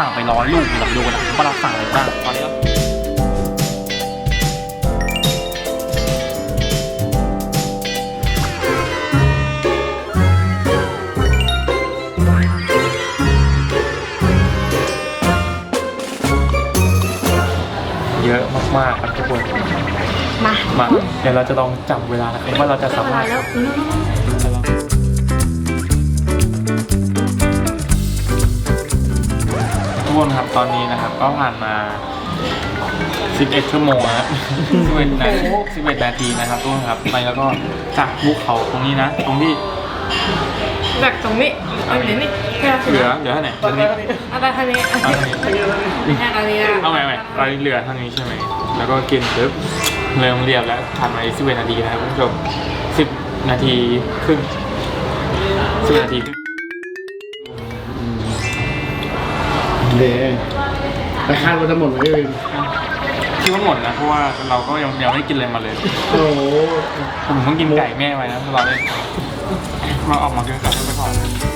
สั่งไปร้อยลูกเดี๋ยวเราไปดูนะว่าเราสั่งอะไรบ้างตอนนี้เราเยอะมากๆครับทุกคนมา มา เดี๋ยวเราจะลองจับเวลานะครับว่าเราจะสามารถ แล้ว ทุกคนครับตอนนี้นะครับ ก็ผ่านมา 11 ชั่วโมงแล้ว11นาที11นาทีนะครับทุกคนครับไปแล้วก็จากภูเขาตรงนี้นะ ตรงที่แบบตรงนี้เอาเดี๋ยวนี้แค่เหลือเหลือเท่าไหร่ตรงนี้เอาไปทางนี้เอาเท่านี้แค่ตรงนี้นะเอาใหม่ใหม่ตอนนี้เหลือเท่านี้ใช่ไหมแล้วก็กินปุ๊บเริ่มเรียบแล้วผ่านมาอีก11นาทีนะครับคุณผู้ชม10 นาทีครึ่ง10นาทีครึ่ง เดแต่คาดว่าจะหมดไหมเองคิดว่าหมดนะเพราะว่าเราก็ยังยังไม่กินอะไรมาเลยโอ้โหผมเพิ่งกินไก่แม่ไปนะเราเลยมาออกมากินไก่ไปก่อน